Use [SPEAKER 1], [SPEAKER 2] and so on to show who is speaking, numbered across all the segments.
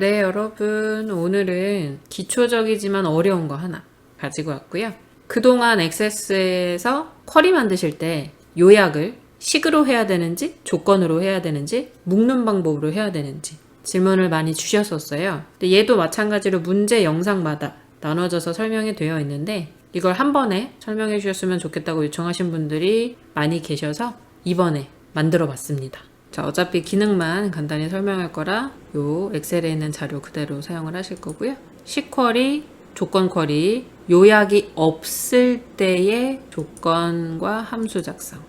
[SPEAKER 1] 네, 여러분. 오늘은 기초적이지만 어려운 거 하나 가지고 왔고요. 그동안 액세스에서 쿼리 만드실 때 요약을 식으로 해야 되는지, 조건으로 해야 되는지, 묶는 방법으로 해야 되는지 질문을 많이 주셨었어요. 근데 얘도 마찬가지로 문제 영상마다 나눠져서 설명이 되어 있는데 이걸 한 번에 설명해 주셨으면 좋겠다고 요청하신 분들이 많이 계셔서 이번에 만들어 봤습니다. 자, 어차피 기능만 간단히 설명할 거라 요 엑셀에 있는 자료 그대로 사용을 하실 거고요. 시쿼리, 조건 쿼리, 요약이 없을 때의 조건과 함수 작성.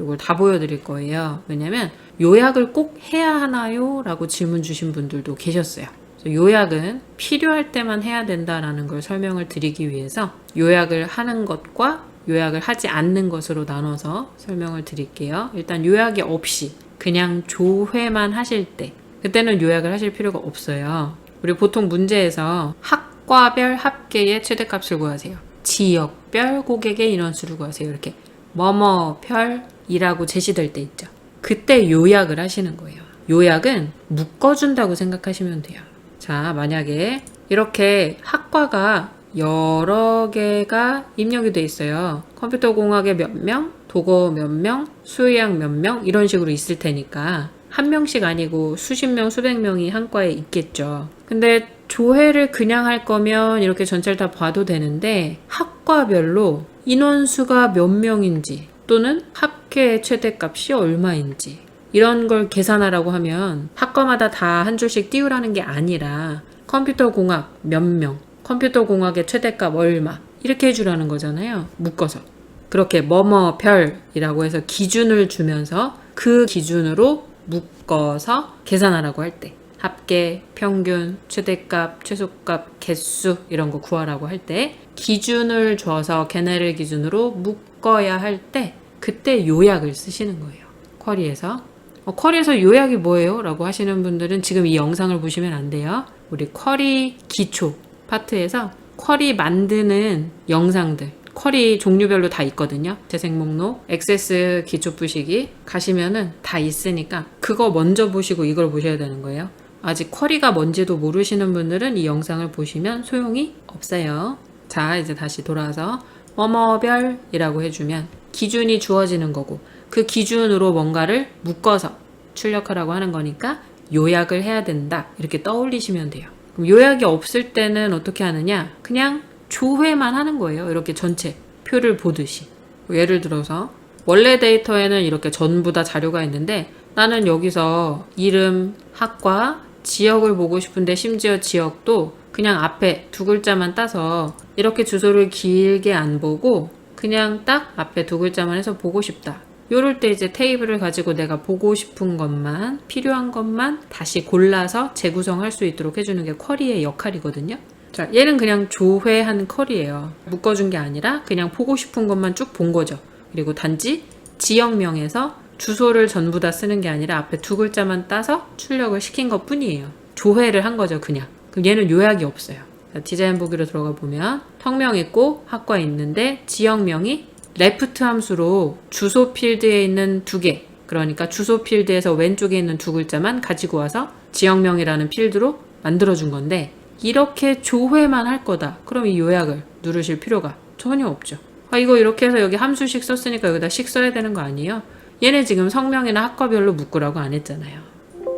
[SPEAKER 1] 이걸 다 보여드릴 거예요. 왜냐면 요약을 꼭 해야 하나요? 라고 질문 주신 분들도 계셨어요. 요약은 필요할 때만 해야 된다라는 걸 설명을 드리기 위해서 요약을 하는 것과 요약을 하지 않는 것으로 나눠서 설명을 드릴게요. 일단 요약이 없이 그냥 조회만 하실 때 그때는 요약을 하실 필요가 없어요. 우리 보통 문제에서 학과별 합계의 최대값을 구하세요. 지역별 고객의 인원수를 구하세요. 이렇게 뭐뭐별이라고 제시될 때 있죠. 그때 요약을 하시는 거예요. 요약은 묶어준다고 생각하시면 돼요. 자, 만약에 이렇게 학과가 여러 개가 입력이 돼 있어요. 컴퓨터 공학에 몇 명, 독어 몇 명, 수의학 몇 명, 이런 식으로 있을 테니까 한 명씩 아니고 수십 명, 수백 명이 한 과에 있겠죠. 근데 조회를 그냥 할 거면 이렇게 전체를 다 봐도 되는데 학과별로 인원수가 몇 명인지 또는 합계 최대값이 얼마인지 이런 걸 계산하라고 하면 학과마다 다 한 줄씩 띄우라는 게 아니라 컴퓨터 공학 몇 명, 컴퓨터 공학의 최대값 얼마 이렇게 해주라는 거잖아요. 묶어서. 그렇게 뭐뭐 별이라고 해서 기준을 주면서 그 기준으로 묶어서 계산하라고 할 때. 합계, 평균, 최대값, 최소값, 개수 이런 거 구하라고 할 때 기준을 줘서 걔네를 기준으로 묶어야 할 때 그때 요약을 쓰시는 거예요. 쿼리에서. 어, 쿼리에서 요약이 뭐예요? 라고 하시는 분들은 지금 이 영상을 보시면 안 돼요. 우리 쿼리 기초 파트에서 쿼리 만드는 영상들 쿼리 종류별로 다 있거든요. 재생 목록, 액세스 기초 부시기 가시면은 다 있으니까 그거 먼저 보시고 이걸 보셔야 되는 거예요. 아직 쿼리가 뭔지도 모르시는 분들은 이 영상을 보시면 소용이 없어요. 자, 이제 다시 돌아와서 뭐뭐별이라고 해주면 기준이 주어지는 거고 그 기준으로 뭔가를 묶어서 출력하라고 하는 거니까 요약을 해야 된다. 이렇게 떠올리시면 돼요. 요약이 없을 때는 어떻게 하느냐? 그냥 조회만 하는 거예요. 이렇게 전체 표를 보듯이. 예를 들어서 원래 데이터에는 이렇게 전부 다 자료가 있는데 나는 여기서 이름, 학과, 지역을 보고 싶은데 심지어 지역도 그냥 앞에 두 글자만 따서 이렇게 주소를 길게 안 보고 그냥 딱 앞에 두 글자만 해서 보고 싶다. 요럴 때 이제 테이블을 가지고 내가 보고 싶은 것만 필요한 것만 다시 골라서 재구성할 수 있도록 해주는 게 쿼리의 역할이거든요. 자, 얘는 그냥 조회한 쿼리예요. 묶어준 게 아니라 그냥 보고 싶은 것만 쭉 본 거죠. 그리고 단지 지역명에서 주소를 전부 다 쓰는 게 아니라 앞에 두 글자만 따서 출력을 시킨 것 뿐이에요. 조회를 한 거죠, 그냥. 그럼 얘는 요약이 없어요. 자, 디자인 보기로 들어가 보면 턱명 있고 학과 있는데 지역명이 레프트 함수로 주소 필드에 있는 두 개, 그러니까 주소 필드에서 왼쪽에 있는 두 글자만 가지고 와서 지역명이라는 필드로 만들어준 건데, 이렇게 조회만 할 거다. 그럼 이 요약을 누르실 필요가 전혀 없죠. 아, 이거 이렇게 해서 여기 함수식 썼으니까 여기다 식 써야 되는 거 아니에요? 얘네 지금 성명이나 학과별로 묶으라고 안 했잖아요.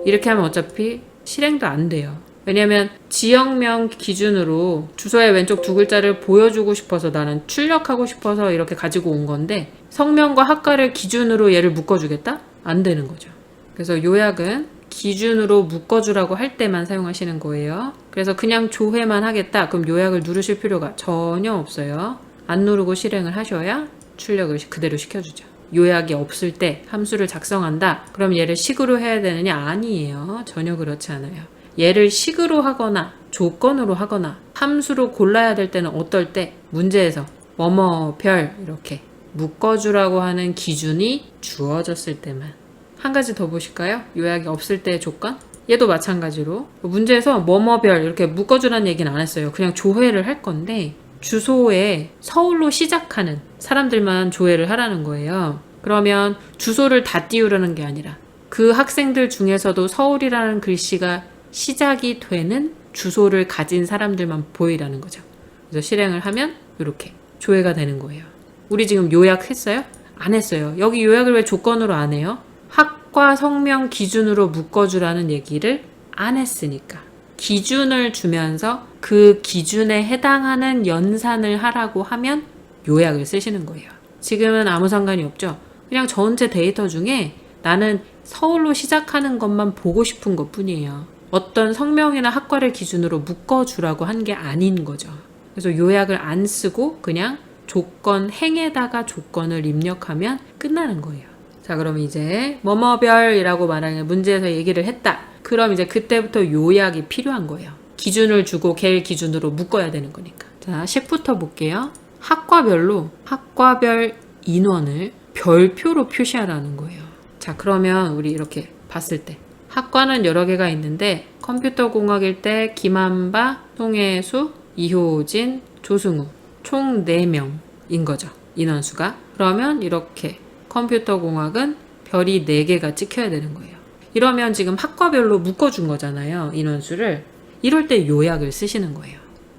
[SPEAKER 1] 이렇게 하면 어차피 실행도 안 돼요. 왜냐면 지역명 기준으로 주소의 왼쪽 두 글자를 보여주고 싶어서 나는 출력하고 싶어서 이렇게 가지고 온 건데 성명과 학과를 기준으로 얘를 묶어주겠다? 안 되는 거죠. 그래서 요약은 기준으로 묶어주라고 할 때만 사용하시는 거예요. 그래서 그냥 조회만 하겠다? 그럼 요약을 누르실 필요가 전혀 없어요. 안 누르고 실행을 하셔야 출력을 그대로 시켜주죠. 요약이 없을 때 함수를 작성한다? 그럼 얘를 식으로 해야 되느냐? 아니에요. 전혀 그렇지 않아요. 얘를 식으로 하거나 조건으로 하거나 함수로 골라야 될 때는 어떨 때 문제에서 뭐뭐 별 이렇게 묶어주라고 하는 기준이 주어졌을 때만 한 가지 더 보실까요? 요약이 없을 때의 조건? 얘도 마찬가지로 문제에서 뭐뭐별 이렇게 묶어주라는 얘기는 안 했어요. 그냥 조회를 할 건데 주소에 서울로 시작하는 사람들만 조회를 하라는 거예요. 그러면 주소를 다 띄우려는 게 아니라 그 학생들 중에서도 서울이라는 글씨가 시작이 되는 주소를 가진 사람들만 보이라는 거죠. 그래서 실행을 하면 이렇게 조회가 되는 거예요. 우리 지금 요약했어요? 안 했어요. 여기 요약을 왜 조건으로 안 해요? 학과 성명 기준으로 묶어주라는 얘기를 안 했으니까. 기준을 주면서 그 기준에 해당하는 연산을 하라고 하면 요약을 쓰시는 거예요. 지금은 아무 상관이 없죠. 그냥 전체 데이터 중에 나는 서울로 시작하는 것만 보고 싶은 것 뿐이에요. 어떤 성명이나 학과를 기준으로 묶어주라고 한 게 아닌 거죠. 그래서 요약을 안 쓰고 그냥 조건 행에다가 조건을 입력하면 끝나는 거예요. 자, 그럼 이제 뭐뭐별이라고 말하는 문제에서 얘기를 했다. 그럼 이제 그때부터 요약이 필요한 거예요. 기준을 주고 걔를 기준으로 묶어야 되는 거니까. 자, 10부터 볼게요. 학과별로 학과별 인원을 별표로 표시하라는 거예요. 자, 그러면 우리 이렇게 봤을 때 학과는 여러 개가 있는데 컴퓨터 공학일 때 김한바, 송혜수, 이효진, 조승우 총 4명인 거죠. 인원수가. 그러면 이렇게 컴퓨터 공학은 별이 4개가 찍혀야 되는 거예요. 이러면 지금 학과별로 묶어준 거잖아요. 인원수를. 이럴 때 요약을 쓰시는 거예요.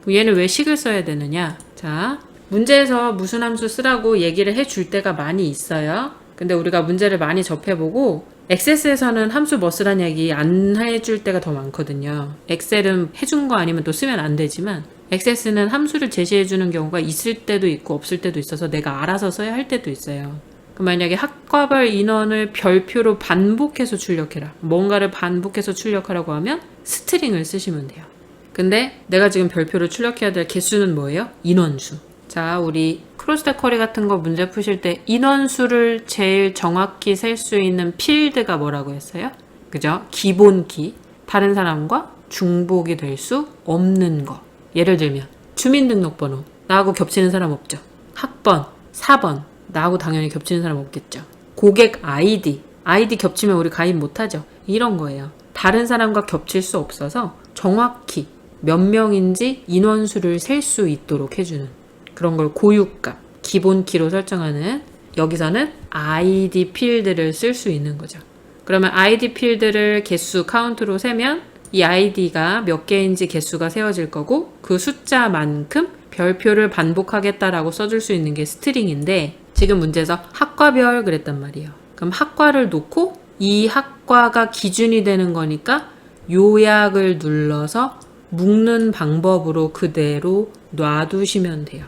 [SPEAKER 1] 얘는 왜 식을 써야 되느냐? 자, 문제에서 무슨 함수 쓰라고 얘기를 해줄 때가 많이 있어요. 근데 우리가 문제를 많이 접해보고 엑세스에서는 함수 뭐 쓰란 얘기 안 해줄 때가 더 많거든요. 엑셀은 해준 거 아니면 또 쓰면 안 되지만 엑세스는 함수를 제시해주는 경우가 있을 때도 있고 없을 때도 있어서 내가 알아서 써야 할 때도 있어요. 그럼 만약에 학과별 인원을 별표로 반복해서 출력해라. 뭔가를 반복해서 출력하라고 하면 스트링을 쓰시면 돼요. 근데 내가 지금 별표로 출력해야 될 개수는 뭐예요? 인원수. 자, 우리 크로스텍 쿼리 같은 거 문제 푸실 때 인원수를 제일 정확히 셀 수 있는 필드가 뭐라고 했어요? 그죠? 기본키. 다른 사람과 중복이 될 수 없는 거. 예를 들면 주민등록번호. 나하고 겹치는 사람 없죠. 학번, 4번. 나하고 당연히 겹치는 사람 없겠죠. 고객 아이디. 아이디 겹치면 우리 가입 못하죠. 이런 거예요. 다른 사람과 겹칠 수 없어서 정확히 몇 명인지 인원수를 셀 수 있도록 해주는 그런 걸 고유값, 기본키로 설정하는 여기서는 ID 필드를 쓸 수 있는 거죠. 그러면 ID 필드를 개수 카운트로 세면 이 아이디가 몇 개인지 개수가 세워질 거고 그 숫자만큼 별표를 반복하겠다라고 써줄 수 있는 게 스트링인데 지금 문제에서 학과별 그랬단 말이에요. 그럼 학과를 놓고 이 학과가 기준이 되는 거니까 요약을 눌러서 묶는 방법으로 그대로 놔두시면 돼요.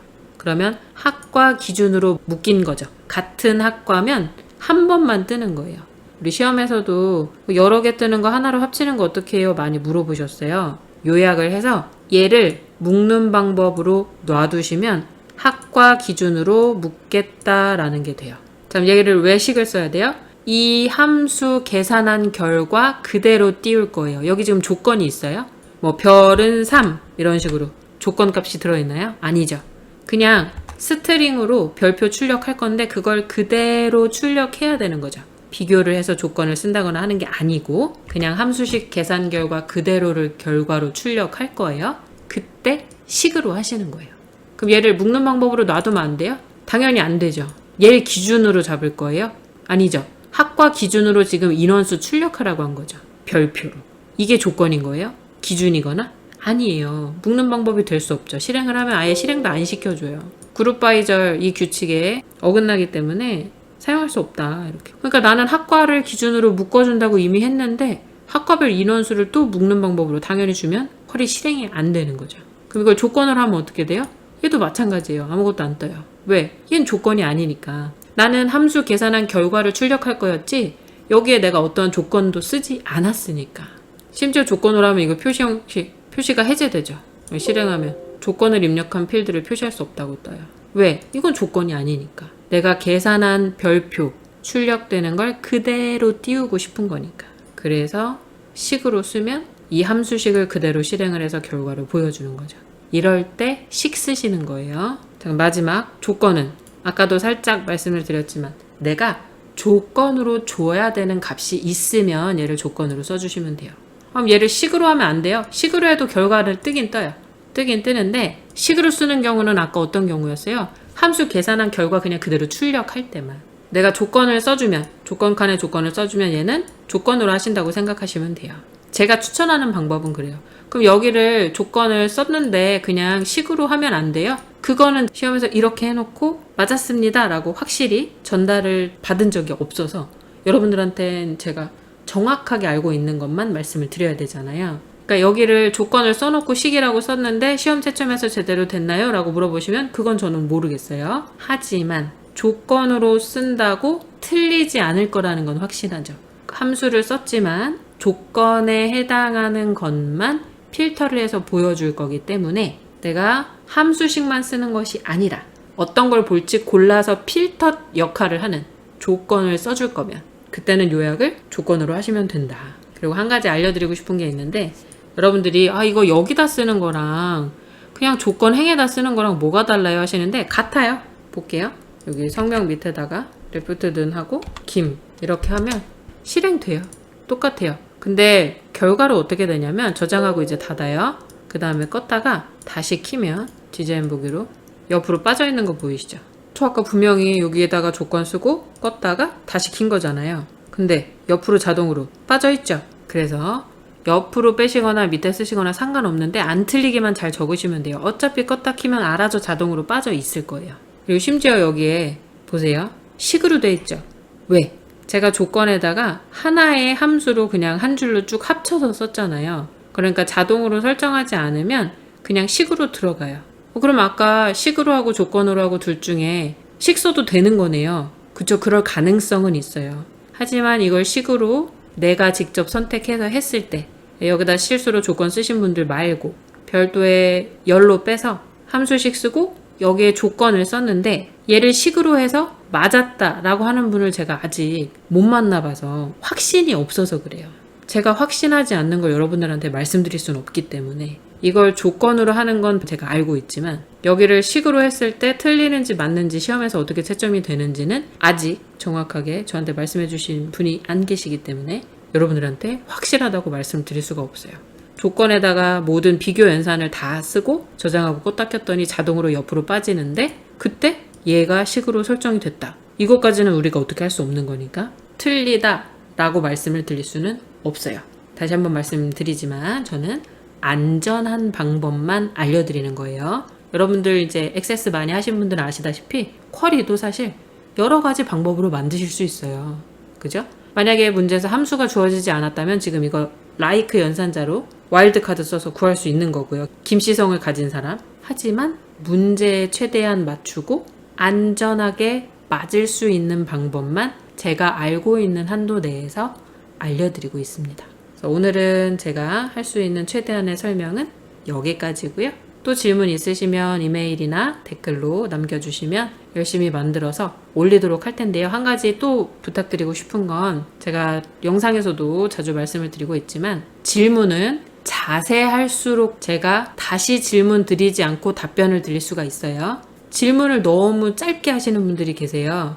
[SPEAKER 1] 그러면 학과 기준으로 묶인 거죠. 같은 학과면 한 번만 뜨는 거예요. 우리 시험에서도 여러 개 뜨는 거 하나로 합치는 거 어떻게 해요? 많이 물어보셨어요. 요약을 해서 얘를 묶는 방법으로 놔두시면 학과 기준으로 묶겠다라는 게 돼요. 자, 얘를 왜 식을 써야 돼요? 이 함수 계산한 결과 그대로 띄울 거예요. 여기 지금 조건이 있어요? 뭐 별은 3 이런 식으로 조건 값이 들어있나요? 아니죠. 그냥 스트링으로 별표 출력할 건데 그걸 그대로 출력해야 되는 거죠. 비교를 해서 조건을 쓴다거나 하는 게 아니고 그냥 함수식 계산 결과 그대로를 결과로 출력할 거예요. 그때 식으로 하시는 거예요. 그럼 얘를 묶는 방법으로 놔두면 안 돼요? 당연히 안 되죠. 얘를 기준으로 잡을 거예요? 아니죠. 학과 기준으로 지금 인원수 출력하라고 한 거죠. 별표로. 이게 조건인 거예요? 기준이거나? 아니에요. 묶는 방법이 될 수 없죠. 실행을 하면 아예 실행도 안 시켜줘요. 그룹 바이절 이 규칙에 어긋나기 때문에 사용할 수 없다. 이렇게. 그러니까 나는 학과를 기준으로 묶어준다고 이미 했는데 학과별 인원수를 또 묶는 방법으로 당연히 주면 퀄이 실행이 안 되는 거죠. 그럼 이걸 조건으로 하면 어떻게 돼요? 얘도 마찬가지예요. 아무것도 안 떠요. 왜? 얘는 조건이 아니니까. 나는 함수 계산한 결과를 출력할 거였지 여기에 내가 어떤 조건도 쓰지 않았으니까. 심지어 조건으로 하면 이거 표시 형식, 표시가 해제되죠. 실행하면 조건을 입력한 필드를 표시할 수 없다고 떠요. 왜? 이건 조건이 아니니까. 내가 계산한 별표, 출력되는 걸 그대로 띄우고 싶은 거니까. 그래서 식으로 쓰면 이 함수식을 그대로 실행을 해서 결과를 보여주는 거죠. 이럴 때 식 쓰시는 거예요. 자, 마지막 조건은 아까도 살짝 말씀을 드렸지만 내가 조건으로 줘야 되는 값이 있으면 얘를 조건으로 써주시면 돼요. 그럼 얘를 식으로 하면 안 돼요. 식으로 해도 결과를 뜨긴 떠요. 뜨긴 뜨는데 식으로 쓰는 경우는 아까 어떤 경우였어요? 함수 계산한 결과 그냥 그대로 출력할 때만. 내가 조건을 써주면 조건 칸에 조건을 써주면 얘는 조건으로 하신다고 생각하시면 돼요. 제가 추천하는 방법은 그래요. 그럼 여기를 조건을 썼는데 그냥 식으로 하면 안 돼요? 그거는 시험에서 이렇게 해놓고 맞았습니다 라고 확실히 전달을 받은 적이 없어서 여러분들한테는 제가 정확하게 알고 있는 것만 말씀을 드려야 되잖아요. 그러니까 여기를 조건을 써놓고 식이라고 썼는데 시험 채점에서 제대로 됐나요? 라고 물어보시면 그건 저는 모르겠어요. 하지만 조건으로 쓴다고 틀리지 않을 거라는 건 확신하죠. 함수를 썼지만 조건에 해당하는 것만 필터를 해서 보여줄 거기 때문에 내가 함수식만 쓰는 것이 아니라 어떤 걸 볼지 골라서 필터 역할을 하는 조건을 써줄 거면 그때는 요약을 조건으로 하시면 된다. 그리고 한 가지 알려드리고 싶은 게 있는데 여러분들이 아 이거 여기다 쓰는 거랑 그냥 조건 행에다 쓰는 거랑 뭐가 달라요 하시는데 같아요. 볼게요. 여기 성명 밑에다가 레프트든 하고 김 이렇게 하면 실행돼요. 똑같아요. 근데 결과로 어떻게 되냐면 저장하고 이제 닫아요. 그 다음에 껐다가 다시 키면 디자인 보기로 옆으로 빠져 있는 거 보이시죠? 저 아까 분명히 여기에다가 조건 쓰고 껐다가 다시 킨 거잖아요. 근데 옆으로 자동으로 빠져 있죠? 그래서 옆으로 빼시거나 밑에 쓰시거나 상관없는데 안 틀리게만 잘 적으시면 돼요. 어차피 껐다 키면 알아서 자동으로 빠져 있을 거예요. 그리고 심지어 여기에 보세요. 식으로 돼 있죠? 왜? 제가 조건에다가 하나의 함수로 그냥 한 줄로 쭉 합쳐서 썼잖아요. 그러니까 자동으로 설정하지 않으면 그냥 식으로 들어가요. 어, 그럼 아까 식으로 하고 조건으로 하고 둘 중에 식 써도 되는 거네요. 그쵸? 그럴 가능성은 있어요. 하지만 이걸 식으로 내가 직접 선택해서 했을 때 여기다 실수로 조건 쓰신 분들 말고 별도의 열로 빼서 함수식 쓰고 여기에 조건을 썼는데 얘를 식으로 해서 맞았다 라고 하는 분을 제가 아직 못 만나봐서 확신이 없어서 그래요. 제가 확신하지 않는 걸 여러분들한테 말씀드릴 수는 없기 때문에 이걸 조건으로 하는 건 제가 알고 있지만 여기를 식으로 했을 때 틀리는지 맞는지 시험에서 어떻게 채점이 되는지는 아직 정확하게 저한테 말씀해 주신 분이 안 계시기 때문에 여러분들한테 확실하다고 말씀드릴 수가 없어요. 조건에다가 모든 비교 연산을 다 쓰고 저장하고 껐다 켰더니 자동으로 옆으로 빠지는데 그때 얘가 식으로 설정이 됐다. 이것까지는 우리가 어떻게 할 수 없는 거니까 틀리다 라고 말씀을 드릴 수는 없어요. 다시 한번 말씀드리지만 저는 안전한 방법만 알려드리는 거예요. 여러분들 이제 액세스 많이 하신 분들은 아시다시피 쿼리도 사실 여러 가지 방법으로 만드실 수 있어요. 그죠? 만약에 문제에서 함수가 주어지지 않았다면 지금 이거 라이크 연산자로 와일드카드 써서 구할 수 있는 거고요. 김씨성을 가진 사람. 하지만 문제에 최대한 맞추고 안전하게 맞을 수 있는 방법만 제가 알고 있는 한도 내에서 알려드리고 있습니다. 오늘은 제가 할 수 있는 최대한의 설명은 여기까지고요. 또 질문 있으시면 이메일이나 댓글로 남겨주시면 열심히 만들어서 올리도록 할 텐데요. 한 가지 또 부탁드리고 싶은 건 제가 영상에서도 자주 말씀을 드리고 있지만 질문은 자세할수록 제가 다시 질문 드리지 않고 답변을 드릴 수가 있어요. 질문을 너무 짧게 하시는 분들이 계세요.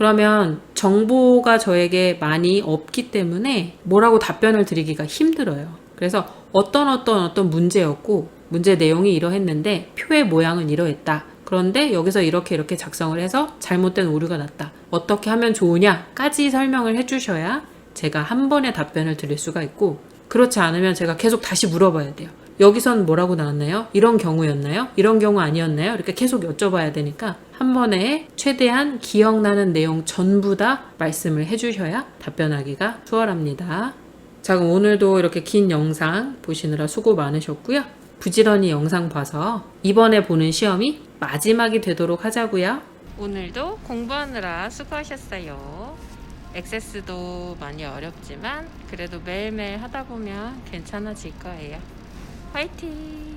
[SPEAKER 1] 그러면 정보가 저에게 많이 없기 때문에 뭐라고 답변을 드리기가 힘들어요. 그래서 어떤 어떤 어떤 문제였고 문제 내용이 이러했는데 표의 모양은 이러했다. 그런데 여기서 이렇게 이렇게 작성을 해서 잘못된 오류가 났다. 어떻게 하면 좋으냐까지 설명을 해주셔야 제가 한 번에 답변을 드릴 수가 있고 그렇지 않으면 제가 계속 다시 물어봐야 돼요. 여기선 뭐라고 나왔나요? 이런 경우였나요? 이런 경우 아니었나요? 이렇게 계속 여쭤봐야 되니까 한 번에 최대한 기억나는 내용 전부 다 말씀을 해주셔야 답변하기가 수월합니다. 자, 그럼 오늘도 이렇게 긴 영상 보시느라 수고 많으셨고요. 부지런히 영상 봐서 이번에 보는 시험이 마지막이 되도록 하자고요. 오늘도 공부하느라 수고하셨어요. 액세스도 많이 어렵지만 그래도 매일매일 하다 보면 괜찮아질 거예요. 화이팅!